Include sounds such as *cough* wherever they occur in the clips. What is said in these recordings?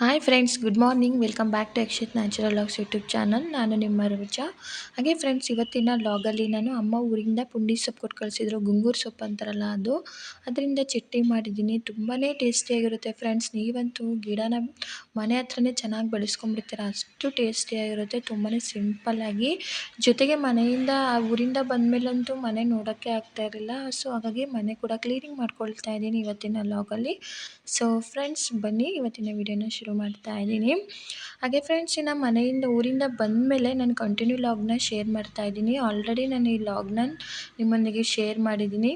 Hi friends good morning welcome back to Akshith natural vlogs YouTube channel ನಾನು ನಿಮ್ಮ ರುಚ. ಹಾಗೆ friends ಇವತ್ತಿನ ಲಾಗಲ್ಲಿ ನಾನು ಅಮ್ಮ ಊರಿಂದ ಪುಂಡಿ ಸೊಪ್ಪು ಕೊಟ್ಟು ಕಳಿಸಿದ್ರು. ಗುಂಗೂರು ಸೊಪ್ಪು ಅಂತಾರಲ್ಲ ಅದು. ಅದರಿಂದ ಚಟ್ನಿ ಮಾಡಿದ್ದೀನಿ. ತುಂಬಾ ಟೇಸ್ಟಿಯಾಗಿರುತ್ತೆ ಫ್ರೆಂಡ್ಸ್ ನೀವಂತೂ ಗಿಡನ ಮನೆ ಹತ್ರನೇ ಚೆನ್ನಾಗಿ ಬೆಳೆಸ್ಕೊಂಡ್ಬಿಡ್ತೀರ. ಅಷ್ಟು ಟೇಸ್ಟಿಯಾಗಿರುತ್ತೆ ತುಂಬಾ ಸಿಂಪಲ್ಲಾಗಿ ಜೊತೆಗೆ ಮನೆಯಿಂದ ಊರಿಂದ ಬಂದಮೇಲಂತೂ ಮನೆ ನೋಡೋಕ್ಕೆ ಆಗ್ತಾ ಇರಲಿಲ್ಲ. ಸೊ ಹಾಗಾಗಿ ಮನೆ ಕೂಡ ಕ್ಲೀನಿಂಗ್ ಮಾಡ್ಕೊಳ್ತಾ ಇದ್ದೀನಿ ಇವತ್ತಿನ ಲಾಗಲ್ಲಿ ಸೊ ಫ್ರೆಂಡ್ಸ್ ಬನ್ನಿ ಇವತ್ತಿನ ವಿಡಿಯೋನ ಶುರು ಮಾಡ್ತಾ ಇದ್ದೀನಿ. ಹಾಗೆ ಫ್ರೆಂಡ್ಸ್ ಇನ್ನು ಮನೆಯಿಂದ ಊರಿಂದ ಬಂದ ಮೇಲೆ ನಾನು ಕಂಟಿನ್ಯೂ ಲಾಗ್ನ ಶೇರ್ ಮಾಡ್ತಾ ಇದ್ದೀನಿ. ಆಲ್ರೆಡಿ ನಾನು ಈ ಲಾಗ್ನ ನಿಮ್ಮೊಂದಿಗೆ ಶೇರ್ ಮಾಡಿದ್ದೀನಿ.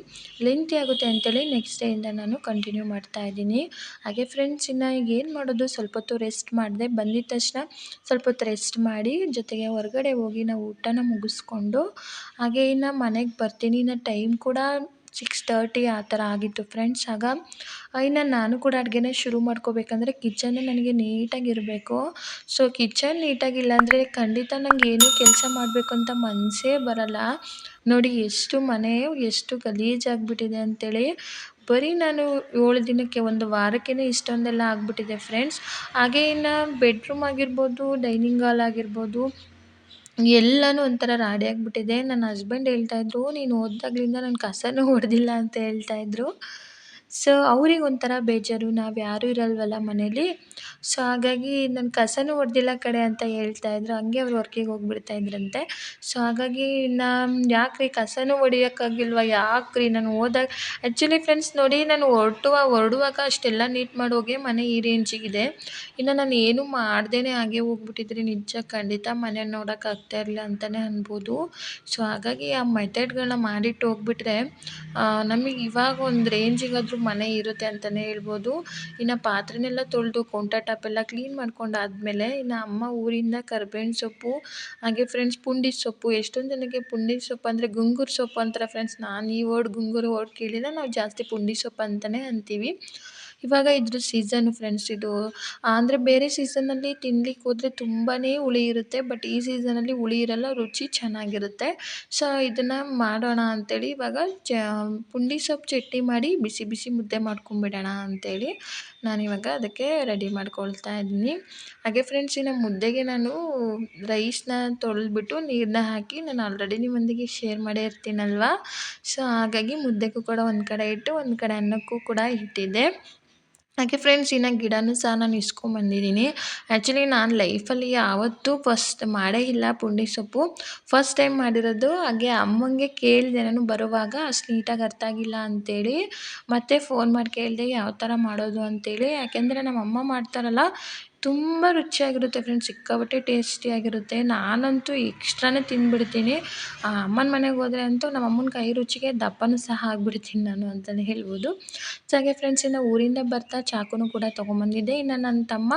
ಲೆಂತಿ ಆಗುತ್ತೆ ಅಂತೇಳಿ ನೆಕ್ಸ್ಟ್ ಡೇಯಿಂದ ನಾನು ಕಂಟಿನ್ಯೂ ಮಾಡ್ತಾ ಇದ್ದೀನಿ. ಹಾಗೆ ಫ್ರೆಂಡ್ಸ್ ಇನ್ನು ಈಗ ಏನು ಮಾಡೋದು? ಸ್ವಲ್ಪ ಹೊತ್ತು ರೆಸ್ಟ್ ಮಾಡಿದೆ. ಬಂದಿದ್ದ ತಕ್ಷಣ ಸ್ವಲ್ಪ ಹೊತ್ತು ರೆಸ್ಟ್ ಮಾಡಿ, ಜೊತೆಗೆ ಹೊರಗಡೆ ಹೋಗಿ ನಾವು ಊಟನ ಮುಗಿಸ್ಕೊಂಡು, ಹಾಗೆ ಇನ್ನು ಮನೆಗೆ ಬರ್ತೀನಿ. ಇನ್ನು ಟೈಮ್ ಕೂಡ ಸಿಕ್ಸ್ ತರ್ಟಿ ಆ ಥರ ಆಗಿತ್ತು ಫ್ರೆಂಡ್ಸ್ ಆಗ ಇನ್ನು ನಾನು ಕೂಡ ಅಡುಗೆನೇ ಶುರು ಮಾಡ್ಕೋಬೇಕಂದ್ರೆ ಕಿಚನ್ನು ನನಗೆ ನೀಟಾಗಿರಬೇಕು ಸೊ ಕಿಚನ್ ನೀಟಾಗಿಲ್ಲ ಅಂದರೆ ಖಂಡಿತ ನಂಗೆ ಏನೂ ಕೆಲಸ ಮಾಡಬೇಕು ಅಂತ ಮನಸ್ಸೇ ಬರಲ್ಲ. ನೋಡಿ, ಎಷ್ಟು ಮನೆ, ಎಷ್ಟು ಗಲೀಜಾಗಿಬಿಟ್ಟಿದೆ ಅಂತೇಳಿ ಬರೀ ನಾನು ಏಳು ದಿನಕ್ಕೆ ಒಂದು ವಾರಕ್ಕೇ ಇಷ್ಟೊಂದೆಲ್ಲ ಆಗಿಬಿಟ್ಟಿದೆ ಫ್ರೆಂಡ್ಸ್ ಹಾಗೆ ಇನ್ನು ಬೆಡ್ರೂಮ್ ಆಗಿರ್ಬೋದು ಡೈನಿಂಗ್ ಹಾಲ್ ಆಗಿರ್ಬೋದು ಎಲ್ಲನೂ ಒಂಥರ ರಾಡಿ ಆಗಿಬಿಟ್ಟಿದೆ. ನನ್ನ ಹಸ್ಬೆಂಡ್ ಹೇಳ್ತಾಯಿದ್ರು ನೀನು ಹೋದಾಗ್ಲಿಂದ ನಾನು ಕಸನೂ ಹೊಡೆದಿಲ್ಲ ಅಂತ ಹೇಳ್ತಾಯಿದ್ರು ಸೊ ಅವ್ರಿಗೆ ಒಂಥರ ಬೇಜಾರು ನಾವು ಯಾರೂ ಇರಲ್ವಲ್ಲ ಮನೇಲಿ. ಸೊ ಹಾಗಾಗಿ ನಾನು ಕಸನೂ ಹೊಡ್ದಿಲ್ಲ ಕಡೆ ಅಂತ ಹೇಳ್ತಾ ಇದ್ದರು ಹಂಗೆ ಅವ್ರು ವರ್ಕಿಗೆ ಹೋಗ್ಬಿಡ್ತಾ ಇದ್ರಂತೆ. ಸೊ ಹಾಗಾಗಿ ನಾನು ಯಾಕ್ರಿ ಕಸನೂ ಹೊಡಿಯೋಕ್ಕಾಗಿಲ್ವ? ಯಾಕ್ರಿ? ನಾನು ಹೋದಾಗ ಆ್ಯಕ್ಚುಲಿ ಫ್ರೆಂಡ್ಸ್ ನೋಡಿ ನಾನು ಹೊರಟುವ, ಹೊರಡುವಾಗ ಅಷ್ಟೆಲ್ಲ ನೀಟ್ ಮಾಡೋಗೆ ಮನೆ ಈ ರೇಂಜಿಗಿದೆ ಇನ್ನು ನಾನು ಏನೂ ಮಾಡ್ದೇ ಹಾಗೆ ಹೋಗ್ಬಿಟ್ಟಿದ್ರಿ. ನಿಜ, ಖಂಡಿತ ಮನೆ ನೋಡೋಕ್ಕಾಗ್ತಾ ಇರಲಿಲ್ಲ ಅಂತಲೇ ಅನ್ಬೋದು. ಸೊ ಹಾಗಾಗಿ ಆ ಮೆಥಡ್ಗಳನ್ನ ಮಾಡಿಟ್ಟು ಹೋಗ್ಬಿಟ್ರೆ ನಮಗೆ ಇವಾಗ ಒಂದು ರೇಂಜಿಗಾದರೂ ಮನೆ ಇರುತ್ತೆ ಅಂತಲೇ ಹೇಳ್ಬೋದು. ಇನ್ನು ಪಾತ್ರೆನೆಲ್ಲ ತೊಳೆದು ಕೌಂಟರ್ ಟಾಪ್ ಎಲ್ಲ ಕ್ಲೀನ್ ಮಾಡ್ಕೊಂಡಾದ್ಮೇಲೆ ಇನ್ನು ಅಮ್ಮ ಊರಿಂದ ಕರ್ಬೇವಿನ ಸೊಪ್ಪು, ಹಾಗೆ ಫ್ರೆಂಡ್ಸ್ ಪುಂಡಿ ಸೊಪ್ಪು, ಎಷ್ಟೊಂದು ಜನಕ್ಕೆ ಪುಂಡಿ ಸೊಪ್ಪು ಅಂದರೆ ಗುಂಗುರು ಸೊಪ್ಪು ಅಂತಾರೆ ಫ್ರೆಂಡ್ಸ್ ನಾನು ಈ ವರ್ಡ್ ಗುಂಗುರು ವರ್ಡ್ ಕೇಳಿಲ್ಲ, ನಾವು ಜಾಸ್ತಿ ಪುಂಡಿ ಸೊಪ್ಪು ಅಂತಲೇ ಅಂತೀವಿ. ಇವಾಗ ಇದ್ರ ಸೀಸನ್ ಫ್ರೆಂಡ್ಸ್ ಇದು. ಅಂದರೆ ಬೇರೆ ಸೀಸನಲ್ಲಿ ತಿನ್ಲಿಕ್ಕೆ ಹೋದರೆ ತುಂಬಾ ಹುಳಿ ಇರುತ್ತೆ ಬಟ್ ಈ ಸೀಸನಲ್ಲಿ ಹುಳಿ ಇರಲ್ಲ, ರುಚಿ ಚೆನ್ನಾಗಿರುತ್ತೆ. ಸೊ ಇದನ್ನು ಮಾಡೋಣ ಅಂಥೇಳಿ ಇವಾಗ ಚ, ಪುಂಡಿ ಸೊಪ್ಪು ಚಟ್ನಿ ಮಾಡಿ ಬಿಸಿ ಬಿಸಿ ಮುದ್ದೆ ಮಾಡ್ಕೊಂಬಿಡೋಣ ಅಂಥೇಳಿ ನಾನಿವಾಗ ಅದಕ್ಕೆ ರೆಡಿ ಮಾಡ್ಕೊಳ್ತಾ ಇದ್ದೀನಿ. ಹಾಗೆ ಫ್ರೆಂಡ್ಸ್ ಇನ್ನು ಮುದ್ದೆಗೆ ನಾನು ರೈಸ್ನ ತೊಳೆದ್ಬಿಟ್ಟು ನೀರನ್ನ ಹಾಕಿ ನಾನು ಆಲ್ರೆಡಿ ನಿಮ್ಮೊಂದಿಗೆ ಶೇರ್ ಮಾಡೇ ಇರ್ತೀನಲ್ವ? ಸೊ ಹಾಗಾಗಿ ಮುದ್ದೆಗೂ ಕೂಡ ಒಂದು ಕಡೆ ಇಟ್ಟು ಒಂದು ಕಡೆ ಅನ್ನಕ್ಕೂ ಕೂಡ ಇಟ್ಟಿದ್ದೆ. ಹಾಗೆ ಫ್ರೆಂಡ್ಸ್ ಇನ್ನು ಗಿಡನೂ ಸಹ ನಾನು ಇಸ್ಕೊಂಬಂದಿದ್ದೀನಿ ಆ್ಯಕ್ಚುಲಿ ನಾನು ಲೈಫಲ್ಲಿ ಯಾವತ್ತೂ ಫಸ್ಟ್ ಮಾಡೇ ಇಲ್ಲ ಪುಂಡಿ ಸೊಪ್ಪು. ಫಸ್ಟ್ ಟೈಮ್ ಮಾಡಿರೋದು ಹಾಗೆ ಅಮ್ಮಂಗೆ ಕೇಳಿದೆ ನಾನು ಬರುವಾಗ, ಅಷ್ಟು ನೀಟಾಗಿ ಅರ್ಥ ಆಗಿಲ್ಲ ಅಂತೇಳಿ. ಮತ್ತೆ ಫೋನ್ ಮಾಡಿ ಕೇಳಿದೆ ಯಾವ ಥರ ಮಾಡೋದು ಅಂತೇಳಿ. ಯಾಕೆಂದರೆ ನಮ್ಮ ಅಮ್ಮ ಮಾಡ್ತಾರಲ್ಲ ತುಂಬ ರುಚಿಯಾಗಿರುತ್ತೆ ಫ್ರೆಂಡ್ಸ್ ಸಿಕ್ಕಾಪಟ್ಟೆ ಟೇಸ್ಟಿಯಾಗಿರುತ್ತೆ ನಾನಂತೂ ಎಕ್ಸ್ಟ್ರಾನೇ ತಿಂದ್ಬಿಡ್ತೀನಿ ಅಮ್ಮನ ಮನೆಗೆ ಹೋದರೆ ಅಂತೂ ನಮ್ಮ ಅಮ್ಮನ ಕೈ ರುಚಿಗೆ ದಪ್ಪನೂ ಸಹ ಆಗಿಬಿಡ್ತೀನಿ ನಾನು ಅಂತಲೇ ಹೇಳ್ಬೋದು. ಹಾಗೆ ಫ್ರೆಂಡ್ಸ್ ಇನ್ನು ಊರಿಂದ ಬರ್ತಾ ಚಾಕುನೂ ಕೂಡ ತೊಗೊಂಬಂದಿದ್ದೆ. ಇನ್ನು ನನ್ನ ತಮ್ಮ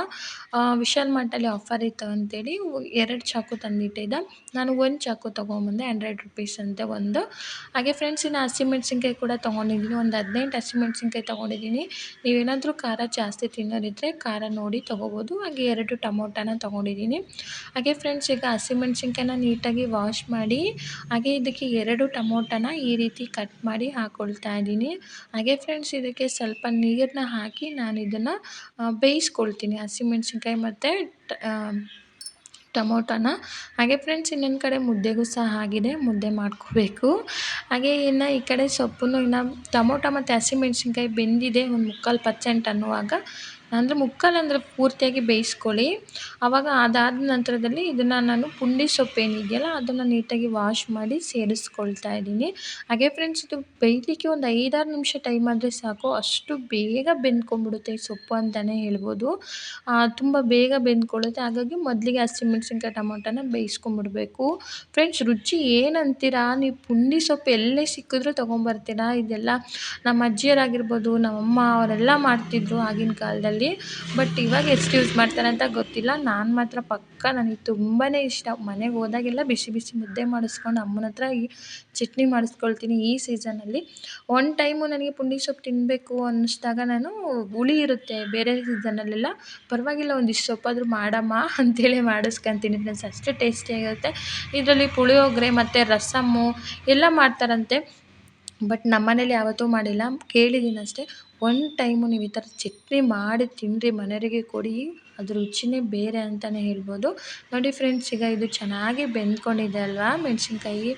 ವಿಶಾಲ್ ಮಾರ್ಟಲ್ಲಿ ಆಫರ್ ಇತ್ತು ಅಂತೇಳಿ ಎರಡು ಚಾಕು ತಂದಿಟ್ಟಿದ್ದ ನಾನು ಒಂದು ಚಾಕು ತೊಗೊಂಬಂದೆ ಹಂಡ್ರೆಡ್ ರುಪೀಸ್ ಅಂತೆ ಒಂದು. ಹಾಗೆ ಫ್ರೆಂಡ್ಸ್ ಇನ್ನು ಹಸಿಮೆಣ್ಸಿನ್ಕಾಯಿ ಕೂಡ ತೊಗೊಂಡಿದ್ದೀನಿ. ಒಂದು ಹದಿನೆಂಟು ಹಸಿಮೆಣ್ಸಿನ್ಕಾಯಿ ತೊಗೊಂಡಿದ್ದೀನಿ. ನೀವೇನಾದರೂ ಖಾರ ಜಾಸ್ತಿ ತಿನ್ನೋರಿದ್ದರೆ ಖಾರ ನೋಡಿ ತೊಗೋಬೋದು. ಹಾಗೆ ಎರಡು ಟೊಮೊಟೊನ ತೊಗೊಂಡಿದ್ದೀನಿ. ಹಾಗೆ ಫ್ರೆಂಡ್ಸ್ ಈಗ ಹಸಿಮೆಣ್ಸಿನ್ಕಾಯಿನ ನೀಟಾಗಿ ವಾಶ್ ಮಾಡಿ, ಹಾಗೆ ಇದಕ್ಕೆ ಎರಡು ಟೊಮೊಟೊನ ಈ ರೀತಿ ಕಟ್ ಮಾಡಿ ಹಾಕ್ಕೊಳ್ತಾ ಇದ್ದೀನಿ. ಹಾಗೆ ಫ್ರೆಂಡ್ಸ್ ಇದಕ್ಕೆ ಸ್ವಲ್ಪ ನೀರನ್ನ ಹಾಕಿ ನಾನು ಇದನ್ನು ಬೇಯಿಸ್ಕೊಳ್ತೀನಿ ಹಸಿಮೆಣ್ಸಿನ್ಕಾಯಿ ಮತ್ತು ಟೊಮೊಟೊನ. ಹಾಗೆ ಫ್ರೆಂಡ್ಸ್ ಇನ್ನೊಂದು ಕಡೆ ಮುದ್ದೆಗೂ ಸಹ ಆಗಿದೆ, ಮುದ್ದೆ ಮಾಡ್ಕೋಬೇಕು. ಹಾಗೆ ಇನ್ನು ಈ ಕಡೆ ಸೊಪ್ಪನ್ನು ಇನ್ನು ಟೊಮೊಟೊ ಮತ್ತು ಹಸಿಮೆಣ್ಸಿನ್ಕಾಯಿ ಬೆಂದಿದೆ, ಒಂದು ಮುಕ್ಕಾಲು ಪರ್ಸೆಂಟ್ ಅನ್ನುವಾಗ ಅಂದರೆ ಮುಕ್ಕಾಲು ಅಂದರೆ ಪೂರ್ತಿಯಾಗಿ ಬೇಯಿಸ್ಕೊಳ್ಳಿ. ಆವಾಗ ಅದಾದ ನಂತರದಲ್ಲಿ ಇದನ್ನು ನಾನು ಪುಂಡಿ ಸೊಪ್ಪು ಏನಿದೆಯಲ್ಲ ಅದನ್ನು ನೀಟಾಗಿ ವಾಶ್ ಮಾಡಿ ಸೇರಿಸ್ಕೊಳ್ತಾ ಇದ್ದೀನಿ. ಹಾಗೆ ಫ್ರೆಂಡ್ಸ್ ಇದು ಬೇಯಲಿಕ್ಕೆ ಒಂದು ಐದಾರು ನಿಮಿಷ ಟೈಮ್ ಆದರೆ ಸಾಕು. ಅಷ್ಟು ಬೇಗ ಬೆಂದ್ಕೊಂಡ್ಬಿಡುತ್ತೆ ಈ ಸೊಪ್ಪು ಅಂತಲೇ ಹೇಳ್ಬೋದು. ತುಂಬ ಬೇಗ ಬೆಂದ್ಕೊಳ್ಳುತ್ತೆ. ಹಾಗಾಗಿ ಮೊದಲಿಗೆ ಹಸಿಮೆಣ್ಸಿನ್ಕಾಯಿ ಟೊಮೊಟೊನ ಬೇಯಿಸ್ಕೊಂಬಿಡ್ಬೇಕು ಫ್ರೆಂಡ್ಸ್ ರುಚಿ ಏನಂತೀರಾ? ನೀವು ಪುಂಡಿ ಸೊಪ್ಪು ಎಲ್ಲೇ ಸಿಕ್ಕಿದ್ರೂ ತೊಗೊಂಬರ್ತೀರಾ? ಇದೆಲ್ಲ ನಮ್ಮ ಅಜ್ಜಿಯರಾಗಿರ್ಬೋದು ನಮ್ಮಮ್ಮ ಅವರೆಲ್ಲ ಮಾಡ್ತಿದ್ರು ಆಗಿನ ಕಾಲದಲ್ಲಿ. ಬಟ್ ಇವಾಗ ಎಷ್ಟು ಯೂಸ್ ಮಾಡ್ತಾರೆ ಅಂತ ಗೊತ್ತಿಲ್ಲ. ನಾನು ಮಾತ್ರ ಪಕ್ಕ ನನಗೆ ತುಂಬಾ ಇಷ್ಟ. ಮನೆಗೆ ಹೋದಾಗೆಲ್ಲ ಬಿಸಿ ಬಿಸಿ ಮುದ್ದೆ ಮಾಡಿಸ್ಕೊಂಡು ಅಮ್ಮನ ಹತ್ರ ಈ ಚಟ್ನಿ ಮಾಡಿಸ್ಕೊಳ್ತೀನಿ ಈ ಸೀಸನಲ್ಲಿ ಒನ್ ಟೈಮು ನನಗೆ ಪುಂಡಿ ಸೊಪ್ಪು ತಿನ್ನಬೇಕು ಅನ್ನಿಸ್ದಾಗ ನಾನು ಹುಳಿ ಇರುತ್ತೆ ಬೇರೆ ಸೀಸನಲ್ಲೆಲ್ಲ ಪರವಾಗಿಲ್ಲ ಒಂದಿಷ್ಟು ಸೊಪ್ಪಾದರೂ ಮಾಡಮ್ಮ ಅಂತೇಳಿ ಮಾಡಿಸ್ಕೊಂತೀನಿ. ಫ್ರೆಂಡ್ಸ್ ಅಷ್ಟು ಟೇಸ್ಟಿಯಾಗಿರುತ್ತೆ ಇದರಲ್ಲಿ ಪುಳಿಯೋಗರೆ ಮತ್ತು ರಸಮ್ಮು ಎಲ್ಲ ಮಾಡ್ತಾರಂತೆ. ಬಟ್ ನಮ್ಮನೇಲಿ ಯಾವತ್ತೂ ಮಾಡಿಲ್ಲ. ಕೇಳಿದ್ದೀನಿ ಅಷ್ಟೇ ಒನ್ ಟೈಮು ನೀವು ಈ ಥರ ಚಟ್ನಿ ಮಾಡಿ ತಿನ್ನಿರಿ ಮನೆಯವರಿಗೆ ಕೊಡಿ, ಅದ್ರ ರುಚಿಯೇ ಬೇರೆ ಅಂತಲೇ ಹೇಳ್ಬೋದು. ನೋಡಿ ಫ್ರೆಂಡ್ಸ್ ಈಗ ಇದು ಚೆನ್ನಾಗಿ ಬೆಂದ್ಕೊಂಡಿದೆ ಅಲ್ವಾ? ಮೆಣಸಿನ್ಕಾಯಿ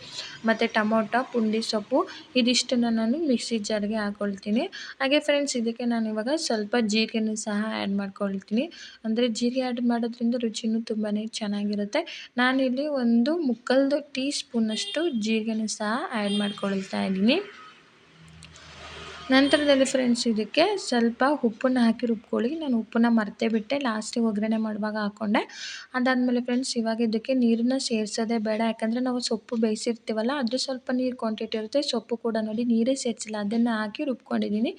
ಮತ್ತು ಟೊಮೊಟೊ, ಪುಂಡಿ ಸೊಪ್ಪು, ಇದಿಷ್ಟನ್ನ ನಾನು ಮಿಕ್ಸಿ ಜಾರ್ಗೆ ಹಾಕ್ಕೊಳ್ತೀನಿ ಹಾಗೆ ಫ್ರೆಂಡ್ಸ್ ಇದಕ್ಕೆ ನಾನು ಇವಾಗ ಸ್ವಲ್ಪ ಜೀರಿಗೆನೂ ಸಹ ಆ್ಯಡ್ ಮಾಡ್ಕೊಳ್ತೀನಿ. ಅಂದರೆ ಜೀರಿಗೆ ಆ್ಯಡ್ ಮಾಡೋದ್ರಿಂದ ರುಚಿನೂ ತುಂಬಾ ಚೆನ್ನಾಗಿರುತ್ತೆ. ನಾನಿಲ್ಲಿ ಒಂದು ಮುಕ್ಕಲ್ದು ಟೀ ಸ್ಪೂನಷ್ಟು ಜೀರಿಗೆನೂ ಸಹ ಆ್ಯಡ್ ಮಾಡ್ಕೊಳ್ತಾ ಇದ್ದೀನಿ. ನಂತರದಲ್ಲಿ ಫ್ರೆಂಡ್ಸ್ ಇದಕ್ಕೆ ಸ್ವಲ್ಪ ಉಪ್ಪನ್ನು ಹಾಕಿ ರುಬ್ಕೊಳ್ಳಿ. ನಾನು ಉಪ್ಪನ್ನು ಮರ್ತೇ ಬಿಟ್ಟೆ. ಲಾಸ್ಟಿಗೆ ಒಗ್ಗರಣೆ ಮಾಡುವಾಗ ಹಾಕ್ಕೊಂಡೆ ಅದಾದಮೇಲೆ ಫ್ರೆಂಡ್ಸ್ ಇವಾಗ ಇದಕ್ಕೆ ನೀರನ್ನ ಸೇರಿಸೋದೇ ಬೇಡ. ಯಾಕಂದರೆ ನಾವು ಸೊಪ್ಪು ಬೇಯಿಸಿರ್ತೀವಲ್ಲ ಅದು ಸ್ವಲ್ಪ ನೀರು ಕ್ವಾಂಟಿಟಿ ಇರುತ್ತೆ. ಸೊಪ್ಪು ಕೂಡ ನೋಡಿ ನೀರೇ ಸೇರಿಸಿಲ್ಲ. ಅದನ್ನು ಹಾಕಿ ರುಬ್ಕೊಂಡಿದ್ದೀನಿ.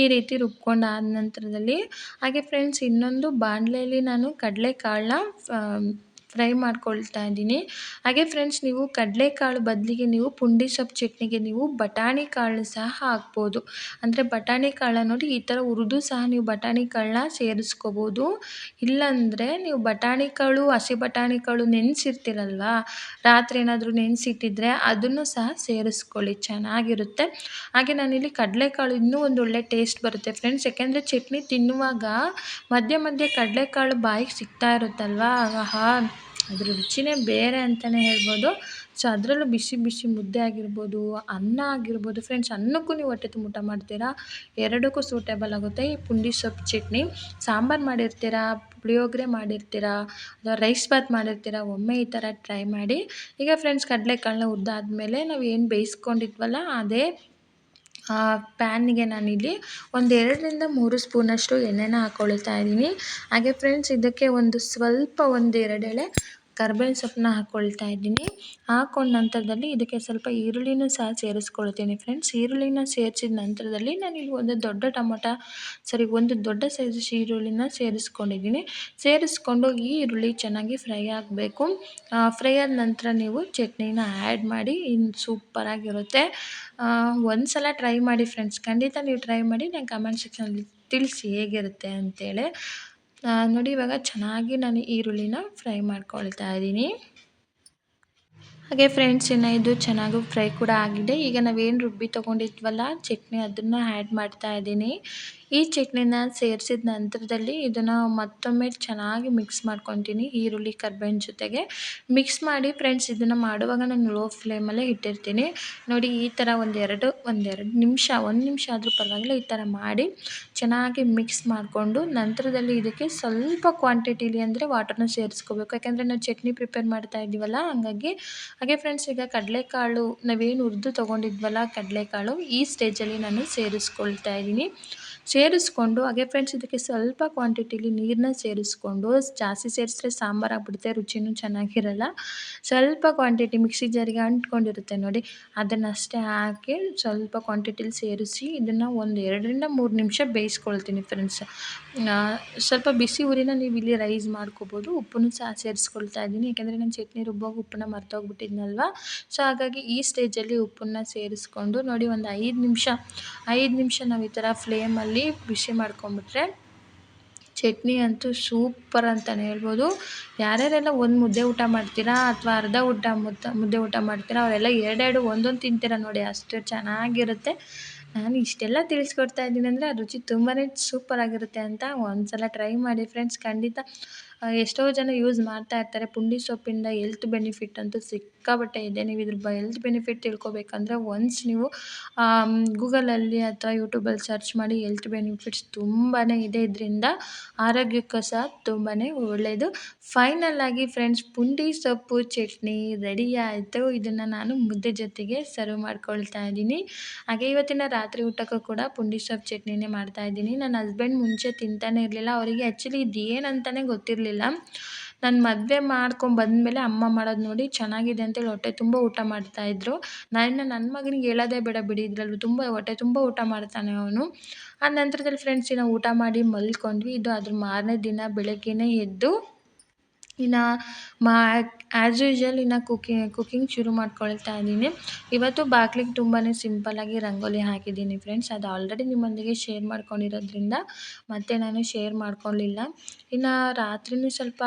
ಈ ರೀತಿ ರುಬ್ಕೊಂಡಾದ ನಂತರದಲ್ಲಿ ಹಾಗೆ ಫ್ರೆಂಡ್ಸ್ ಇನ್ನೊಂದು ಬಾಣಲೆಯಲ್ಲಿ ನಾನು ಕಡಲೆಕಾಳನ್ನ ಫ್ರೈ ಮಾಡ್ಕೊಳ್ತಾ ಇದ್ದೀನಿ. ಹಾಗೆ ಫ್ರೆಂಡ್ಸ್ ನೀವು ಕಡಲೆಕಾಳು ಬದಲಿಗೆ ನೀವು ಪುಂಡಿ ಸೊಪ್ಪು ಚಟ್ನಿಗೆ ನೀವು ಬಟಾಣಿ ಕಾಳು ಸಹ ಹಾಕ್ಬೋದು. ಅಂದರೆ ಬಟಾಣಿ ಕಾಳು ನೋಡಿ ಈ ಥರ ಹುರಿದು ಸಹ ನೀವು ಬಟಾಣಿ ಕಾಳನ್ನ ಸೇರಿಸ್ಕೋಬೋದು. ಇಲ್ಲಾಂದರೆ ನೀವು ಬಟಾಣಿ ಕಾಳು, ಹಸಿ ಬಟಾಣಿ ಕಾಳು ನೆನೆಸಿರ್ತೀರಲ್ವ? ರಾತ್ರಿ ಏನಾದರೂ ನೆನೆಸಿಟ್ಟಿದ್ರೆ ಅದನ್ನು ಸಹ ಸೇರಿಸ್ಕೊಳ್ಳಿ, ಚೆನ್ನಾಗಿರುತ್ತೆ. ಹಾಗೆ ನಾನಿಲ್ಲಿ ಕಡಲೆಕಾಳು ಇನ್ನೂ ಒಂದು ಒಳ್ಳೆ ಟೇಸ್ಟ್ ಬರುತ್ತೆ ಫ್ರೆಂಡ್ಸ್ ಯಾಕೆಂದರೆ ಚಟ್ನಿ ತಿನ್ನುವಾಗ ಮಧ್ಯೆ ಮಧ್ಯೆ ಕಡಲೆಕಾಳು ಬಾಯಿಗೆ ಸಿಗ್ತಾ ಇರುತ್ತಲ್ವ? ಆಹಾ! ಅದ್ರ ರುಚಿನೇ ಬೇರೆ ಅಂತಲೇ ಹೇಳ್ಬೋದು. ಸೊ ಅದರಲ್ಲೂ ಬಿಸಿ ಬಿಸಿ ಮುದ್ದೆ ಆಗಿರ್ಬೋದು, ಅನ್ನ ಆಗಿರ್ಬೋದು ಫ್ರೆಂಡ್ಸ್ ಅನ್ನಕ್ಕೂ ನೀವು ಹೊಟ್ಟೆ ತುಂಬ ಊಟ ಮಾಡ್ತೀರಾ? ಎರಡಕ್ಕೂ ಸೂಟೇಬಲ್ ಆಗುತ್ತೆ. ಈ ಪುಂಡಿ ಸೊಪ್ಪು ಚಟ್ನಿ, ಸಾಂಬಾರು ಮಾಡಿರ್ತೀರಾ, ಪುಳಿಯೋಗರೆ ಮಾಡಿರ್ತೀರಾ, ಅಥವಾ ರೈಸ್ ಬಾತ್ ಮಾಡಿರ್ತೀರಾ, ಒಮ್ಮೆ ಈ ಥರ ಟ್ರೈ ಮಾಡಿ. ಈಗ ಫ್ರೆಂಡ್ಸ್ ಕಡಲೆಕಾಳನ್ನ ಉದ್ದಾದಮೇಲೆ ನಾವು ಏನು ಬೇಯಿಸ್ಕೊಂಡಿದ್ವಲ್ಲ, ಅದೇ ಪ್ಯಾನಿಗೆ ನಾನಿಲ್ಲಿ ಒಂದು ಎರಡರಿಂದ ಮೂರು ಸ್ಪೂನಷ್ಟು ಎಣ್ಣೆನ ಹಾಕ್ಕೊಳ್ತಾ ಇದ್ದೀನಿ. ಹಾಗೆ ಫ್ರೆಂಡ್ಸ್ ಇದಕ್ಕೆ ಒಂದು ಸ್ವಲ್ಪ ಒಂದು ಎರಡು ಎಳೆ ಕರ್ಬೇವಿನ ಸೊಪ್ಪನ್ನ ಹಾಕ್ಕೊಳ್ತಾ ಇದ್ದೀನಿ. ಹಾಕ್ಕೊಂಡ ನಂತರದಲ್ಲಿ ಇದಕ್ಕೆ ಸ್ವಲ್ಪ ಈರುಳ್ಳಿನೂ ಸಹ ಸೇರಿಸ್ಕೊಳ್ತೀನಿ ಫ್ರೆಂಡ್ಸ್. ಈರುಳ್ಳಿನ ಸೇರಿಸಿದ ನಂತರದಲ್ಲಿ ನಾನಿಲ್ಲಿ ಒಂದು ದೊಡ್ಡ ಟೊಮೊಟ, ಸರಿ, ಒಂದು ದೊಡ್ಡ ಸೈಜ್ ಈರುಳ್ಳಿನ ಸೇರಿಸ್ಕೊಂಡಿದ್ದೀನಿ. ಸೇರಿಸ್ಕೊಂಡು ಈ ಈರುಳ್ಳಿ ಚೆನ್ನಾಗಿ ಫ್ರೈ ಆಗಬೇಕು. ಫ್ರೈ ಆದ ನಂತರ ನೀವು ಚಟ್ನಿನ ಆ್ಯಡ್ ಮಾಡಿ ಇನ್ನು ಸೂಪರಾಗಿರುತ್ತೆ ಒಂದು ಸಲ ಟ್ರೈ ಮಾಡಿ ಫ್ರೆಂಡ್ಸ್. ಖಂಡಿತ ನೀವು ಟ್ರೈ ಮಾಡಿ ನಾನು ಕಮೆಂಟ್ ಸೆಕ್ಷನಲ್ಲಿ ತಿಳಿಸಿ ಹೇಗಿರುತ್ತೆ ಅಂತೇಳಿ. ನೋಡಿ ಇವಾಗ ಚೆನ್ನಾಗಿ ನಾನು ಈರುಳ್ಳಿನ ಫ್ರೈ ಮಾಡ್ಕೊಳ್ತಾ ಇದ್ದೀನಿ. ಹಾಗೆ ಫ್ರೆಂಡ್ಸ್ ಇನ್ನು ಇದು ಚೆನ್ನಾಗಿ ಫ್ರೈ ಕೂಡ ಆಗಿದೆ. ಈಗ ನಾವೇನು ರುಬ್ಬಿ ತೊಗೊಂಡಿದ್ವಲ್ಲ, ಚಟ್ನಿ ಅದನ್ನು ಆ್ಯಡ್ ಮಾಡ್ತಾ ಇದ್ದೀನಿ. ಈ ಚಟ್ನಿನ ಸೇರಿಸಿದ ನಂತರದಲ್ಲಿ ಇದನ್ನು ಮತ್ತೊಮ್ಮೆ ಚೆನ್ನಾಗಿ ಮಿಕ್ಸ್ ಮಾಡ್ಕೊತೀನಿ ಈರುಳ್ಳಿ, ಕರ್ಬೇವಿನ ಜೊತೆಗೆ. ಮಿಕ್ಸ್ ಮಾಡಿ ಫ್ರೆಂಡ್ಸ್ ಇದನ್ನು ಮಾಡುವಾಗ ನಾನು ಲೋ ಫ್ಲೇಮಲ್ಲೇ ಇಟ್ಟಿರ್ತೀನಿ. ನೋಡಿ ಈ ಥರ ಒಂದೆರಡು ಒಂದೆರಡು ನಿಮಿಷ, ಒಂದು ನಿಮಿಷ ಆದರೂ ಪರವಾಗಿಲ್ಲ ಈ ಥರ ಮಾಡಿ ಚೆನ್ನಾಗಿ ಮಿಕ್ಸ್ ಮಾಡಿಕೊಂಡು ನಂತರದಲ್ಲಿ ಇದಕ್ಕೆ ಸ್ವಲ್ಪ ಕ್ವಾಂಟಿಟಿಲಿ ಅಂದರೆ ವಾಟರ್ನ ಸೇರಿಸ್ಕೋಬೇಕು. ಯಾಕೆಂದರೆ ನಾವು ಚಟ್ನಿ ಪ್ರಿಪೇರ್ ಮಾಡ್ತಾ ಇದ್ದೀವಲ್ಲ, ಹಾಗಾಗಿ. ಹಾಗೆ ಫ್ರೆಂಡ್ಸ್ ಈಗ ಕಡಲೆಕಾಳು ನಾವೇನು ಹುರಿದು ತೊಗೊಂಡಿದ್ವಲ್ಲ ಕಡಲೆಕಾಳು ಈ ಸ್ಟೇಜಲ್ಲಿ ನಾನು ಸೇರಿಸ್ಕೊಳ್ತಾ ಇದ್ದೀನಿ. ಸೇರಿಸ್ಕೊಂಡು, ಹಾಗೆ ಫ್ರೆಂಡ್ಸ್ ಇದಕ್ಕೆ ಸ್ವಲ್ಪ ಕ್ವಾಂಟಿಟಿಲಿ ನೀರನ್ನ ಸೇರಿಸ್ಕೊಂಡು, ಜಾಸ್ತಿ ಸೇರಿಸಿದ್ರೆ ಸಾಂಬಾರು ಆಗಿಬಿಡುತ್ತೆ, ರುಚಿನೂ ಚೆನ್ನಾಗಿರಲ್ಲ. ಸ್ವಲ್ಪ ಕ್ವಾಂಟಿಟಿ ಮಿಕ್ಸಿ ಜಾರಿಗೆ ಅಂಟ್ಕೊಂಡಿರುತ್ತೆ ನೋಡಿ ಅದನ್ನಷ್ಟೇ ಹಾಕಿ ಸ್ವಲ್ಪ ಕ್ವಾಂಟಿಟಿಲಿ ಸೇರಿಸಿ, ಇದನ್ನು ಒಂದು ಎರಡರಿಂದ ಮೂರು ನಿಮಿಷ ಬೇಯಿಸ್ಕೊಳ್ತೀನಿ ಫ್ರೆಂಡ್ಸ್ ಸ್ವಲ್ಪ ಬಿಸಿ ಊರಿನ ನೀವು ಇಲ್ಲಿ ರೈಸ್ ಮಾಡ್ಕೋಬೋದು ಉಪ್ಪನ್ನು ಸಹ ಸೇರಿಸ್ಕೊಳ್ತಾ ಇದ್ದೀನಿ. ಯಾಕೆಂದರೆ ನಾನು ಚಟ್ನಿ ರುಬ್ಬಾಗ ಉಪ್ಪನ್ನ ಮರ್ತೋಗ್ಬಿಟ್ಟಿದ್ನಲ್ವ? ಸೊ ಹಾಗಾಗಿ ಈ ಸ್ಟೇಜಲ್ಲಿ ಉಪ್ಪನ್ನ ಸೇರಿಸ್ಕೊಂಡು ನೋಡಿ, ಒಂದು ಐದು ನಿಮಿಷ ಐದು ನಿಮಿಷ ನಾವು ಈ ಥರ ಫ್ಲೇಮಲ್ಲಿ ಬಿಸಿ ಮಾಡ್ಕೊಂಬಿಟ್ರೆ ಚಟ್ನಿ ಅಂತೂ ಸೂಪರ್ ಅಂತಲೇ ಹೇಳ್ಬೋದು. ಯಾರ್ಯಾರೆಲ್ಲ ಒಂದು ಮುದ್ದೆ ಊಟ ಮಾಡ್ತೀರಾ ಅಥವಾ ಅರ್ಧ ಊಟ ಮುದ್ದ, ಮುದ್ದೆ ಊಟ ಮಾಡ್ತೀರಾ ಅವರೆಲ್ಲ ಎರಡೆರಡು ಒಂದೊಂದು ತಿಂತೀರ ನೋಡಿ, ಅಷ್ಟು ಚೆನ್ನಾಗಿರುತ್ತೆ. ನಾನು ಇಷ್ಟೆಲ್ಲ ತಿಳಿಸ್ಕೊಡ್ತಾ ಇದ್ದೀನಿ ಅಂದರೆ ಆ ರುಚಿ ತುಂಬಾ ಸೂಪರಾಗಿರುತ್ತೆ ಅಂತ ಒಂದು ಸಲ ಟ್ರೈ ಮಾಡಿ ಫ್ರೆಂಡ್ಸ್, ಖಂಡಿತ ಎಷ್ಟೋ ಜನ ಯೂಸ್ ಮಾಡ್ತಾ ಇರ್ತಾರೆ. ಪುಂಡಿ ಸೊಪ್ಪಿಂದ ಎಲ್ತ್ ಬೆನಿಫಿಟ್ ಅಂತೂ ಸಿಕ್ಕಾಪಟ್ಟೆ ಇದೆ. ನೀವು ಇದ್ರ ಬ ಎಲ್ತ್ ಬೆನಿಫಿಟ್ ತಿಳ್ಕೊಬೇಕಂದ್ರೆ ಒನ್ಸ್ ನೀವು ಗೂಗಲಲ್ಲಿ ಅಥವಾ ಯೂಟ್ಯೂಬಲ್ಲಿ ಸರ್ಚ್ ಮಾಡಿ ಹೆಲ್ತ್ ಬೆನಿಫಿಟ್ಸ್ ತುಂಬಾ ಇದೆ. ಇದರಿಂದ ಆರೋಗ್ಯಕ್ಕೂ ಸಹ ತುಂಬಾ ಒಳ್ಳೆಯದು ಫೈನಲ್ ಆಗಿ ಫ್ರೆಂಡ್ಸ್ ಪುಂಡಿ ಸೊಪ್ಪು ಚಟ್ನಿ ರೆಡಿ ಆಯಿತು. ಇದನ್ನು ನಾನು ಮುದ್ದೆ ಜೊತೆಗೆ ಸರ್ವ್ ಮಾಡ್ಕೊಳ್ತಾ ಇದ್ದೀನಿ. ಹಾಗೆ ಇವತ್ತಿನ ರಾತ್ರಿ ಊಟಕ್ಕೂ ಕೂಡ ಪುಂಡಿ ಸೊಪ್ಪು ಚಟ್ನಿನೇ ಮಾಡ್ತಾ ಇದ್ದೀನಿ. ನನ್ನ ಹಸ್ಬೆಂಡ್ ಮುಂಚೆ ತಿಂತಾನೆ ಇರಲಿಲ್ಲ. ಅವರಿಗೆ ಆ್ಯಕ್ಚುಲಿ ಇದು ಏನಂತಲೇ ಗೊತ್ತಿರಲಿಲ್ಲ ನಾನು ಮದುವೆ ಮಾಡ್ಕೊಂಡು ಬಂದಮೇಲೆ ಅಮ್ಮ ಮಾಡೋದು ನೋಡಿ ಚೆನ್ನಾಗಿದೆ ಅಂತೇಳಿ ಹೊಟ್ಟೆ ತುಂಬ ಊಟ ಮಾಡ್ತಾಯಿದ್ರು ನಾನು ನನ್ನ ಮಗನಿಗೆ ಹೇಳೋದೇ ಬೇಡ ಬಿಡಿ, ಇದರಲ್ಲಿ ತುಂಬ ಹೊಟ್ಟೆ ತುಂಬ ಊಟ ಮಾಡ್ತಾನೆ ಅವನು. ಆ ನಂತರದಲ್ಲಿ ಫ್ರೆಂಡ್ಸ್ ಊಟ ಮಾಡಿ ಮಲ್ಕೊಂಡ್ವಿ. ಇದು ಅದ್ರ ಮಾರನೇ ದಿನ ಬೆಳಗ್ಗೆಯೇ ಎದ್ದು ಇನ್ನು ಮಾ ಆ್ಯಸ್ ಯೂಶ್ವಲ್ ಇನ್ನು ಕುಕ್ಕಿ ಕುಕ್ಕಿಂಗ್ ಶುರು ಮಾಡ್ಕೊಳ್ತಾ ಇದ್ದೀನಿ. ಇವತ್ತು ಬಾಗ್ಲಿಗೆ ತುಂಬಾ ಸಿಂಪಲ್ಲಾಗಿ ರಂಗೋಲಿ ಹಾಕಿದ್ದೀನಿ ಫ್ರೆಂಡ್ಸ್ ಅದು ಆಲ್ರೆಡಿ ನಿಮ್ಮೊಂದಿಗೆ ಶೇರ್ ಮಾಡ್ಕೊಂಡಿರೋದ್ರಿಂದ ಮತ್ತೆ ನಾನು ಶೇರ್ ಮಾಡ್ಕೊಳ್ಳಿಲ್ಲ ಇನ್ನು ರಾತ್ರಿನೂ ಸ್ವಲ್ಪ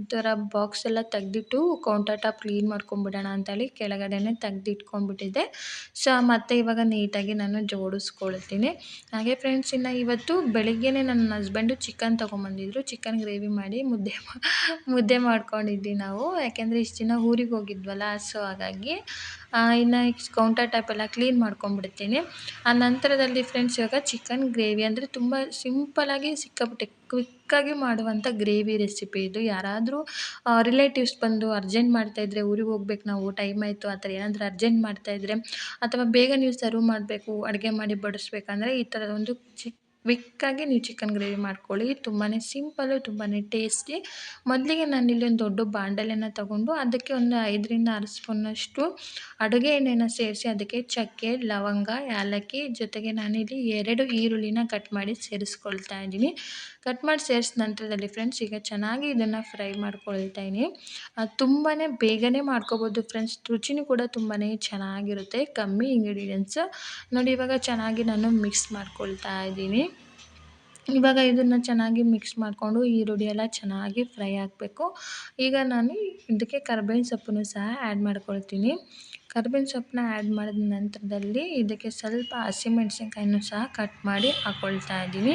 ಈ ಥರ ಬಾಕ್ಸ್ ಎಲ್ಲ ತೆಗೆದಿಟ್ಟು ಕೌಂಟರ್ ಟಾಪ್ ಕ್ಲೀನ್ ಮಾಡ್ಕೊಂಬಿಡೋಣ ಅಂತೇಳಿ ಕೆಳಗಡೆನೇ ತೆಗೆದಿಟ್ಕೊಂಡ್ಬಿಟ್ಟಿದ್ದೆ. ಸೊ ಮತ್ತೆ ಇವಾಗ ನೀಟಾಗಿ ನಾನು ಜೋಡಿಸ್ಕೊಳ್ತೀನಿ. ಹಾಗೆ ಫ್ರೆಂಡ್ಸ್ ಇನ್ನು ಇವತ್ತು ಬೆಳಿಗ್ಗೆನೇ ನನ್ನ ಹಸ್ಬೆಂಡು ಚಿಕನ್ ತೊಗೊಂಬಂದಿದ್ರು. ಚಿಕನ್ ಗ್ರೇವಿ ಮಾಡಿ ಮುದ್ದೆ ಮಾಡ್ಕೊಂಡಿದ್ವಿ ನಾವು. ಯಾಕೆಂದರೆ ಇಷ್ಟು ದಿನ ಊರಿಗೆ ಹೋಗಿದ್ವಲ್ಲ ಸೊ ಹಾಗಾಗಿ ಇನ್ನು ಕೌಂಟರ್ ಟಾಪ್ ಎಲ್ಲ ಕ್ಲೀನ್ ಮಾಡ್ಕೊಂಡ್ಬಿಡ್ತೀನಿ. ಆ ನಂತರದಲ್ಲಿ ಫ್ರೆಂಡ್ಸ್ ಇವಾಗ ಚಿಕನ್ ಗ್ರೇವಿ ಅಂದರೆ ತುಂಬ ಸಿಂಪಲ್ಲಾಗಿ ಸಿಕ್ಕಾಪಟ್ಟೆ ಕ್ವಿಕ್ಕಾಗಿ ಮಾಡುವಂಥ ಗ್ರೇವಿ ರೆಸಿಪಿ ಇದು. ಯಾರಾದರೂ ರಿಲೇಟಿವ್ಸ್ ಬಂದು ಅರ್ಜೆಂಟ್ ಮಾಡ್ತಾಯಿದ್ರೆ ಊರಿಗೆ ಹೋಗ್ಬೇಕು, ನಾವು ಟೈಮ್ ಆಯಿತು ಆ ಥರ ಏನಾದರೂ ಅರ್ಜೆಂಟ್ ಮಾಡ್ತಾಯಿದ್ರೆ ಅಥವಾ ಬೇಗ ನೀವು ಸರ್ವ್ ಮಾಡಬೇಕು, ಅಡುಗೆ ಮಾಡಿ ಬಡಿಸ್ಬೇಕಂದ್ರೆ ಈ ಥರದ ಒಂದು ಚಿಕ್ಕ ಕ್ವಿಕ್ಕಾಗಿ ನೀವು ಚಿಕನ್ ಗ್ರೇವಿ ಮಾಡ್ಕೊಳ್ಳಿ. ತುಂಬಾ ಸಿಂಪಲ್ಲು ತುಂಬಾ ಟೇಸ್ಟಿ. ಮೊದಲಿಗೆ ನಾನಿಲ್ಲಿ ಒಂದು ದೊಡ್ಡ ಬಾಂಡಲೆನ ತೊಗೊಂಡು ಅದಕ್ಕೆ ಒಂದು ಐದರಿಂದ ಆರು ಸ್ಪೂನಷ್ಟು ಅಡುಗೆ ಎಣ್ಣೆನ ಸೇರಿಸಿ ಅದಕ್ಕೆ ಚಕ್ಕೆ, ಲವಂಗ ಏಲಕ್ಕಿ ಜೊತೆಗೆ ನಾನಿಲ್ಲಿ ಎರಡು ಈರುಳ್ಳಿನ ಕಟ್ ಮಾಡಿ ಸೇರಿಸ್ಕೊಳ್ತಾ ಇದ್ದೀನಿ. ಕಟ್ ಮಾಡಿ ಸೇರಿಸಿದ ನಂತರದಲ್ಲಿ ಫ್ರೆಂಡ್ಸ್ ಈಗ ಚೆನ್ನಾಗಿ ಇದನ್ನು ಫ್ರೈ ಮಾಡ್ಕೊಳ್ತಾ ಇದ್ದೀನಿ. ತುಂಬಾ ಬೇಗನೆ ಮಾಡ್ಕೋಬೋದು ಫ್ರೆಂಡ್ಸ್. ರುಚಿನೂ ಕೂಡ ತುಂಬಾ ಚೆನ್ನಾಗಿರುತ್ತೆ. ಕಮ್ಮಿ ಇಂಗ್ರೀಡಿಯೆಂಟ್ಸ್ ನೋಡಿ ಇವಾಗ ಚೆನ್ನಾಗಿ ನಾನು ಮಿಕ್ಸ್ ಮಾಡ್ಕೊಳ್ತಾ ಇದ್ದೀನಿ. ಇವಾಗ ಇದನ್ನು ಚೆನ್ನಾಗಿ ಮಿಕ್ಸ್ ಮಾಡಿಕೊಂಡು ಈರುಳ್ಳಿ ಎಲ್ಲ ಚೆನ್ನಾಗಿ ಫ್ರೈ ಆಗಬೇಕು ಈಗ ನಾನು ಇದಕ್ಕೆ ಕರ್ಬೇವಿನ ಸೊಪ್ಪನ್ನು ಸಹ ಆ್ಯಡ್ ಮಾಡ್ಕೊಳ್ತೀನಿ. ಕರ್ಬೇವಿನ ಸೊಪ್ಪನ್ನ ಆ್ಯಡ್ ಮಾಡಿದ ನಂತರದಲ್ಲಿ ಇದಕ್ಕೆ ಸ್ವಲ್ಪ ಹಸಿಮೆಣ್ಸಿನ್ಕಾಯನ್ನು ಸಹ ಕಟ್ ಮಾಡಿ ಹಾಕ್ಕೊಳ್ತಾ ಇದ್ದೀನಿ.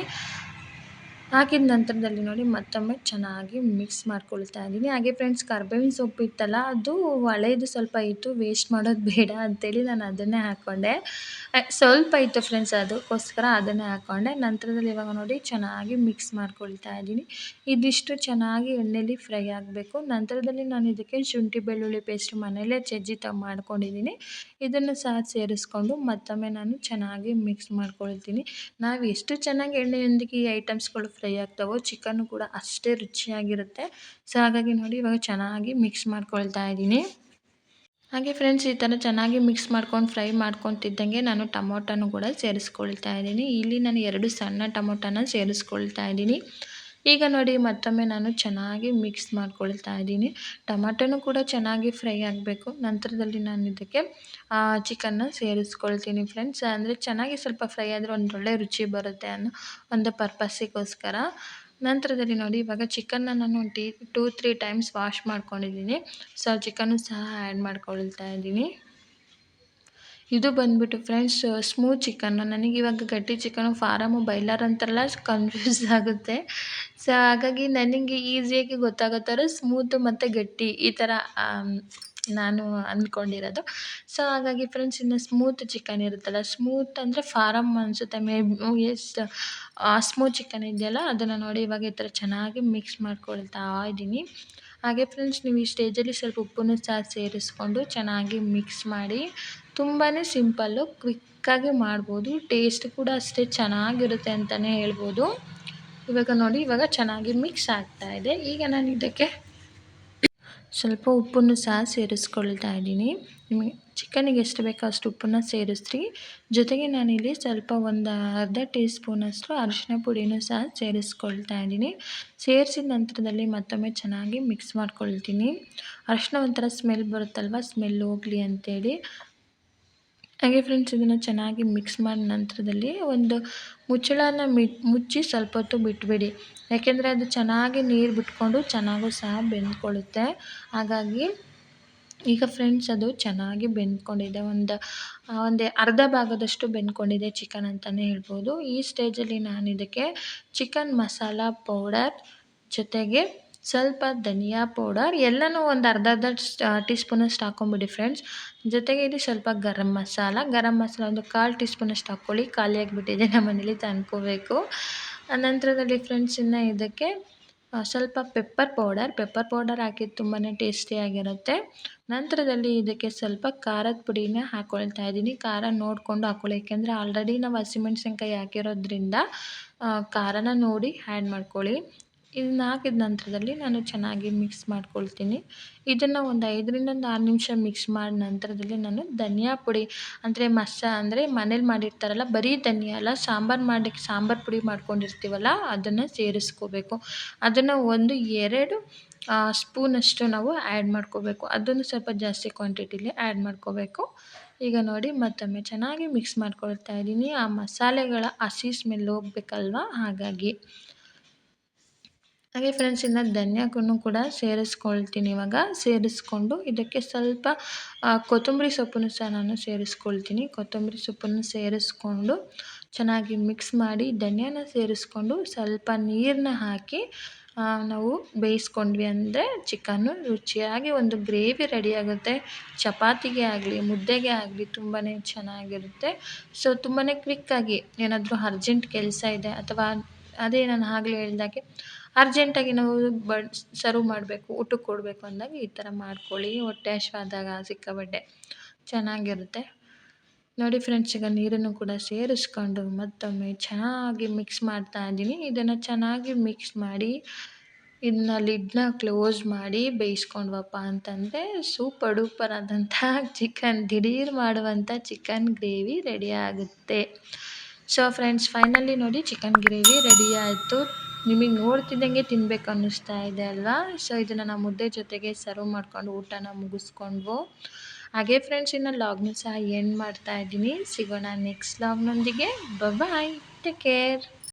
ಹಾಕಿದ ನಂತರದಲ್ಲಿ ನೋಡಿ ಮತ್ತೊಮ್ಮೆ ಚೆನ್ನಾಗಿ ಮಿಕ್ಸ್ ಮಾಡ್ಕೊಳ್ತಾ ಇದ್ದೀನಿ. ಹಾಗೆ ಫ್ರೆಂಡ್ಸ್ ಕರ್ಬೇವಿನ ಸೊಪ್ಪು ಇತ್ತಲ್ಲ, ಅದು ಹಳೇದು ಸ್ವಲ್ಪ ಇತ್ತು ವೇಸ್ಟ್ ಮಾಡೋದು ಬೇಡ ಅಂತೇಳಿ ನಾನು ಅದನ್ನೇ ಹಾಕ್ಕೊಂಡೆ ಸ್ವಲ್ಪ ಇತ್ತು ಫ್ರೆಂಡ್ಸ್ ಅದಕ್ಕೋಸ್ಕರ ಅದನ್ನೇ ಹಾಕ್ಕೊಂಡೆ ನಂತರದಲ್ಲಿ ಇವಾಗ ನೋಡಿ ಚೆನ್ನಾಗಿ ಮಿಕ್ಸ್ ಮಾಡ್ಕೊಳ್ತಾ ಇದ್ದೀನಿ. ಇದಿಷ್ಟು ಚೆನ್ನಾಗಿ ಎಣ್ಣೆಲಿ ಫ್ರೈ ಆಗಬೇಕು. ನಂತರದಲ್ಲಿ ನಾನು ಇದಕ್ಕೆ ಶುಂಠಿ, ಬೆಳ್ಳುಳ್ಳಿ ಪೇಸ್ಟ್ ಮನೆಯಲ್ಲೇ ಚಜ್ಜಿ ತ, ಮಾಡ್ಕೊಂಡಿದ್ದೀನಿ. ಇದನ್ನು ಸಹ ಸೇರಿಸ್ಕೊಂಡು ಮತ್ತೊಮ್ಮೆ ನಾನು ಚೆನ್ನಾಗಿ ಮಿಕ್ಸ್ ಮಾಡ್ಕೊಳ್ತೀನಿ. ನಾವು ಎಷ್ಟು ಚೆನ್ನಾಗಿ ಎಣ್ಣೆಯೊಂದಿಗೆ ಈ ಐಟಮ್ಸ್ಗಳು ಫ್ರೈ ಆಗ್ತವೋ ಚಿಕನ್ ಕೂಡ ಅಷ್ಟೇ ರುಚಿಯಾಗಿರುತ್ತೆ. ಸೊ ಹಾಗಾಗಿ ನೋಡಿ ಇವಾಗ ಚೆನ್ನಾಗಿ ಮಿಕ್ಸ್ ಮಾಡ್ಕೊಳ್ತಾ ಇದ್ದೀನಿ. ಹಾಗೆ ಫ್ರೆಂಡ್ಸ್ ಈ ಥರ ಚೆನ್ನಾಗಿ ಮಿಕ್ಸ್ ಮಾಡ್ಕೊಂಡು ಫ್ರೈ ಮಾಡ್ಕೊತಿದ್ದಂಗೆ ನಾನು ಟೊಮೊಟೊನು ಕೂಡ ಸೇರಿಸ್ಕೊಳ್ತಾ ಇದ್ದೀನಿ. ಇಲ್ಲಿ ನಾನು ಎರಡು ಸಣ್ಣ ಟೊಮೊಟೊನ ಸೇರಿಸ್ಕೊಳ್ತಾ ಇದ್ದೀನಿ. ಈಗ ನೋಡಿ ಮತ್ತೊಮ್ಮೆ ನಾನು ಚೆನ್ನಾಗಿ ಮಿಕ್ಸ್ ಮಾಡ್ಕೊಳ್ತಾ ಇದ್ದೀನಿ. ಟೊಮಾಟೋನು ಕೂಡ ಚೆನ್ನಾಗಿ ಫ್ರೈ ಆಗಬೇಕು. ನಂತರದಲ್ಲಿ ನಾನು ಇದಕ್ಕೆ ಚಿಕನ್ನ ಸೇರಿಸ್ಕೊಳ್ತೀನಿ ಫ್ರೆಂಡ್ಸ್ ಅಂದರೆ ಚೆನ್ನಾಗಿ ಸ್ವಲ್ಪ ಫ್ರೈ ಆದರೆ ಒಂದು ಒಳ್ಳೆ ರುಚಿ ಬರುತ್ತೆ ಅನ್ನೋ ಒಂದು ಪರ್ಪಸ್ಸಿಗೋಸ್ಕರ ನಂತರದಲ್ಲಿ ನೋಡಿ ಇವಾಗ ಚಿಕನ್ನ ನಾನು ಟೀ ಟೂ ತ್ರೀ ಟೈಮ್ಸ್ ವಾಶ್ ಮಾಡ್ಕೊಂಡಿದ್ದೀನಿ. ಸೊ ಚಿಕನ್ನು ಸಹ ಆ್ಯಡ್ ಮಾಡ್ಕೊಳ್ತಾ ಇದ್ದೀನಿ. ಇದು ಬಂದ್ಬಿಟ್ಟು ಫ್ರೆಂಡ್ಸ್ ಸ್ಮೂತ್ ಚಿಕನ್ನು ನನಗೆ ಇವಾಗ ಗಟ್ಟಿ ಚಿಕನು ಫಾರಮು ಬೈಲರ್ ಅಂತಾರಲ್ಲ ಕನ್ಫ್ಯೂಸ್ *laughs* ಆಗುತ್ತೆ. ಸೊ ಹಾಗಾಗಿ ನನಗೆ ಈಸಿಯಾಗಿ ಗೊತ್ತಾಗೋ ಸ್ಮೂತ್ ಸ್ಮೂತು ಮತ್ತು ಗಟ್ಟಿ ಈ ಥರ ನಾನು ಅಂದ್ಕೊಂಡಿರೋದು. ಸೊ ಹಾಗಾಗಿ ಫ್ರೆಂಡ್ಸ್ ಇನ್ನು ಸ್ಮೂತ್ ಚಿಕನ್ ಇರುತ್ತಲ್ಲ ಸ್ಮೂತ್ ಅಂದರೆ ಫಾರಮ್ ಅನಿಸುತ್ತೆ. ಮೇ ಎಸ್ ಸ್ಮೂತ್ ಚಿಕನ್ ಇದೆಯಲ್ಲ, ಅದನ್ನು ನೋಡಿ ಇವಾಗ ಈ ಥರ ಚೆನ್ನಾಗಿ ಮಿಕ್ಸ್ ಮಾಡ್ಕೊಳ್ತಾ ಇದ್ದೀನಿ ಹಾಗೆ ಫ್ರೆಂಡ್ಸ್ ನೀವು ಈ ಸ್ಟೇಜಲ್ಲಿ ಸ್ವಲ್ಪ ಉಪ್ಪನ್ನು ಸಹ ಸೇರಿಸ್ಕೊಂಡು ಚೆನ್ನಾಗಿ ಮಿಕ್ಸ್ ಮಾಡಿ ತುಂಬಾ ಸಿಂಪಲ್ಲು, ಕ್ವಿಕ್ಕಾಗಿ ಮಾಡ್ಬೋದು. ಟೇಸ್ಟ್ ಕೂಡ ಅಷ್ಟೇ ಚೆನ್ನಾಗಿರುತ್ತೆ ಅಂತಲೇ ಹೇಳ್ಬೋದು. ಇವಾಗ ನೋಡಿ, ಇವಾಗ ಚೆನ್ನಾಗಿ ಮಿಕ್ಸ್ ಆಗ್ತಾ ಇದೆ. ಈಗ ನಾನು ಇದಕ್ಕೆ ಸ್ವಲ್ಪ ಉಪ್ಪನ್ನು ಸಹ ಸೇರಿಸ್ಕೊಳ್ತಾ ಇದ್ದೀನಿ. ನಿಮಗೆ ಚಿಕನಿಗೆ ಎಷ್ಟು ಬೇಕೋ ಅಷ್ಟು ಉಪ್ಪನ್ನು ಸೇರಿಸ್ರಿ. ಜೊತೆಗೆ ನಾನಿಲ್ಲಿ ಸ್ವಲ್ಪ ಒಂದು ಅರ್ಧ ಟೀ ಸ್ಪೂನಷ್ಟು ಅರಿಶಿನ ಪುಡಿನೂ ಸಹ ಸೇರಿಸ್ಕೊಳ್ತಾ ಇದ್ದೀನಿ. ಸೇರಿಸಿದ ನಂತರದಲ್ಲಿ ಮತ್ತೊಮ್ಮೆ ಚೆನ್ನಾಗಿ ಮಿಕ್ಸ್ ಮಾಡ್ಕೊಳ್ತೀನಿ. ಅರಿಶಿನ ಒಂಥರ ಸ್ಮೆಲ್ ಬರುತ್ತಲ್ವ, ಸ್ಮೆಲ್ ಹೋಗಲಿ ಅಂಥೇಳಿ ಹಾಗೆ ಫ್ರೆಂಡ್ಸ್ ಇದನ್ನು ಚೆನ್ನಾಗಿ ಮಿಕ್ಸ್ ಮಾಡಿದ ನಂತರದಲ್ಲಿ ಒಂದು ಮುಚ್ಚಳನ ಮುಚ್ಚಿ ಸ್ವಲ್ಪ ಹೊತ್ತು ಬಿಟ್ಬಿಡಿ. ಯಾಕೆಂದರೆ ಅದು ಚೆನ್ನಾಗಿ ನೀರು ಬಿಟ್ಕೊಂಡು ಚೆನ್ನಾಗೂ ಸಹ ಬೆಂದ್ಕೊಳ್ಳುತ್ತೆ. ಹಾಗಾಗಿ ಈಗ ಫ್ರೆಂಡ್ಸ್ ಅದು ಚೆನ್ನಾಗಿ ಬೆಂದ್ಕೊಂಡಿದೆ. ಒಂದು ಒಂದು ಅರ್ಧ ಭಾಗದಷ್ಟು ಬೆಂದ್ಕೊಂಡಿದೆ ಚಿಕನ್ ಅಂತಲೇ ಹೇಳ್ಬೋದು. ಈ ಸ್ಟೇಜಲ್ಲಿ ನಾನು ಇದಕ್ಕೆ ಚಿಕನ್ ಮಸಾಲ ಪೌಡರ್ ಜೊತೆಗೆ ಸ್ವಲ್ಪ ಧನಿಯಾ ಪೌಡರ್ ಎಲ್ಲನೂ ಒಂದು ಅರ್ಧ ಅರ್ಧ ಟೀ ಸ್ಪೂನಷ್ಟು ಹಾಕ್ಕೊಂಬಿಡಿ ಫ್ರೆಂಡ್ಸ್ ಜೊತೆಗೆ ಇಲ್ಲಿ ಸ್ವಲ್ಪ ಗರಂ ಮಸಾಲ. ಗರಂ ಮಸಾಲ ಒಂದು ಕಾಲು ಟೀ ಸ್ಪೂನಷ್ಟು ಹಾಕ್ಕೊಳ್ಳಿ. ಖಾಲಿ ಆಗಿಬಿಟ್ಟಿದೆ ನಮ್ಮ ಮನೇಲಿ ತಂದ್ಕೋಬೇಕು. ನಂತರದಲ್ಲಿ ಫ್ರೆಂಡ್ಸ್, ಇನ್ನು ಇದಕ್ಕೆ ಸ್ವಲ್ಪ ಪೆಪ್ಪರ್ ಪೌಡರ್. ಪೆಪ್ಪರ್ ಪೌಡರ್ ಹಾಕಿದ್ದು ತುಂಬಾ ಟೇಸ್ಟಿಯಾಗಿರುತ್ತೆ ನಂತರದಲ್ಲಿ ಇದಕ್ಕೆ ಸ್ವಲ್ಪ ಖಾರದ ಪುಡಿನ ಹಾಕ್ಕೊಳ್ತಾ ಇದ್ದೀನಿ. ಖಾರ ನೋಡಿಕೊಂಡು ಹಾಕ್ಕೊಳ್ಳಿ ಯಾಕೆಂದರೆ ಆಲ್ರೆಡಿ ನಾವು ಹಸಿಮೆಣ್ಸಿನ್ಕಾಯಿ ಹಾಕಿರೋದ್ರಿಂದ ಖಾರನ ನೋಡಿ ಆ್ಯಡ್ ಮಾಡ್ಕೊಳ್ಳಿ. ಇದನ್ನ ಹಾಕಿದ ನಂತರದಲ್ಲಿ ನಾನು ಚೆನ್ನಾಗಿ ಮಿಕ್ಸ್ ಮಾಡ್ಕೊಳ್ತೀನಿ. ಇದನ್ನು ಒಂದು ಐದರಿಂದ ಒಂದು ಆರು ನಿಮಿಷ ಮಿಕ್ಸ್ ಮಾಡಿದ ನಂತರದಲ್ಲಿ ನಾನು ಧನಿಯಾ ಪುಡಿ ಅಂದರೆ ಮಸಾ ಅಂದರೆ ಮನೇಲಿ ಮಾಡಿರ್ತಾರಲ್ಲ, ಬರೀ ಧನಿಯಾ ಅಲ್ಲ, ಸಾಂಬಾರು ಮಾಡಲಿಕ್ಕೆ ಸಾಂಬಾರು ಪುಡಿ ಮಾಡ್ಕೊಂಡಿರ್ತೀವಲ್ಲ, ಅದನ್ನು ಸೇರಿಸ್ಕೋಬೇಕು. ಅದನ್ನು ಒಂದು ಎರಡು ಸ್ಪೂನಷ್ಟು ನಾವು ಆ್ಯಡ್ ಮಾಡ್ಕೋಬೇಕು. ಅದನ್ನು ಸ್ವಲ್ಪ ಜಾಸ್ತಿ ಕ್ವಾಂಟಿಟಿಲಿ ಆ್ಯಡ್ ಮಾಡ್ಕೋಬೇಕು. ಈಗ ನೋಡಿ ಮತ್ತೊಮ್ಮೆ ಚೆನ್ನಾಗಿ ಮಿಕ್ಸ್ ಮಾಡ್ಕೊಳ್ತಾ ಇದ್ದೀನಿ. ಆ ಮಸಾಲೆಗಳ ಹಸಿ ಸ್ಮೆಲ್ ಹೋಗ್ಬೇಕಲ್ವ? ಹಾಗಾಗಿ. ಹಾಗೆ ಫ್ರೆಂಡ್ಸ್ ಇನ್ನು ಧನ್ಯಾಕನ್ನು ಕೂಡ ಸೇರಿಸ್ಕೊಳ್ತೀನಿ ಇವಾಗ. ಸೇರಿಸ್ಕೊಂಡು ಇದಕ್ಕೆ ಸ್ವಲ್ಪ ಕೊತ್ತಂಬರಿ ಸೊಪ್ಪನ್ನು ಸಹ ನಾನು ಸೇರಿಸ್ಕೊಳ್ತೀನಿ. ಕೊತ್ತಂಬರಿ ಸೊಪ್ಪನ್ನು ಸೇರಿಸ್ಕೊಂಡು ಚೆನ್ನಾಗಿ ಮಿಕ್ಸ್ ಮಾಡಿ ಧನಿಯಾನ ಸೇರಿಸ್ಕೊಂಡು ಸ್ವಲ್ಪ ನೀರನ್ನ ಹಾಕಿ ನಾವು ಬೇಯಿಸ್ಕೊಂಡ್ವಿ ಅಂದರೆ ಚಿಕನ್ನು ರುಚಿಯಾಗಿ ಒಂದು ಗ್ರೇವಿ ರೆಡಿಯಾಗುತ್ತೆ ಚಪಾತಿಗೆ ಆಗಲಿ, ಮುದ್ದೆಗೆ ಆಗಲಿ ತುಂಬಾ ಚೆನ್ನಾಗಿರುತ್ತೆ. ಸೊ ತುಂಬಾ ಕ್ವಿಕ್ಕಾಗಿ ಏನಾದರೂ ಅರ್ಜೆಂಟ್ ಕೆಲಸ ಇದೆ ಅಥವಾ ಅದೇ ನಾನು ಆಗಲೇ ಹೇಳ್ದಾಗೆ ಅರ್ಜೆಂಟಾಗಿ ನಾವು ಬಡ್ ಸರ್ವ್ ಮಾಡಬೇಕು, ಊಟಕ್ಕೆ ಕೊಡಬೇಕು ಅಂದಾಗ ಈ ಥರ ಮಾಡ್ಕೊಳ್ಳಿ. ಹೊಟ್ಟೆ ಹಶ್ವಾದಾಗ ಸಿಕ್ಕಾಪಟ್ಟೆ ಚೆನ್ನಾಗಿರುತ್ತೆ. ನೋಡಿ ಫ್ರೆಂಡ್ಸ್ ಈಗ ನೀರನ್ನು ಕೂಡ ಸೇರಿಸ್ಕೊಂಡು ಮತ್ತೊಮ್ಮೆ ಚೆನ್ನಾಗಿ ಮಿಕ್ಸ್ ಮಾಡ್ತಾ ಇದ್ದೀನಿ. ಇದನ್ನು ಚೆನ್ನಾಗಿ ಮಿಕ್ಸ್ ಮಾಡಿ, ಇದನ್ನ ಲಿಡ್ನ ಕ್ಲೋಸ್ ಮಾಡಿ ಬೇಯಿಸ್ಕೊಂಡ್ವಪ್ಪ ಅಂತಂದರೆ ಸೂಪರ್ ಡೂಪರ್ ಆದಂಥ *laughs* ಚಿಕನ್ ದಿಢೀರ್ ಮಾಡುವಂಥ ಚಿಕನ್ ಗ್ರೇವಿ ರೆಡಿ ಆಗುತ್ತೆ. ಸೊ ಫ್ರೆಂಡ್ಸ್ ಫೈನಲಿ ನೋಡಿ ಚಿಕನ್ ಗ್ರೇವಿ ರೆಡಿ ಆಯಿತು. ನಿಮಗೆ ನೋಡ್ತಿದ್ದಂಗೆ ತಿನ್ಬೇಕು ಅನ್ನಿಸ್ತಾ ಇದೆ ಅಲ್ವಾ? ಸೊ ಇದನ್ನು ನಾವು ಮುದ್ದೆ ಜೊತೆಗೆ ಸರ್ವ್ ಮಾಡ್ಕೊಂಡು ಊಟನ ಮುಗಿಸ್ಕೊಂಡ್ವು. ಹಾಗೆ ಫ್ರೆಂಡ್ಸ್ ಇನ್ನು ಲಾಗ್ನು ಸಹ ಎಂಡ್ ಮಾಡ್ತಾ ಇದ್ದೀನಿ. ಸಿಗೋಣ ನೆಕ್ಸ್ಟ್ ಲಾಗ್ನೊಂದಿಗೆ ಬಾಯ್ ಟೇಕ್ ಕೇರ್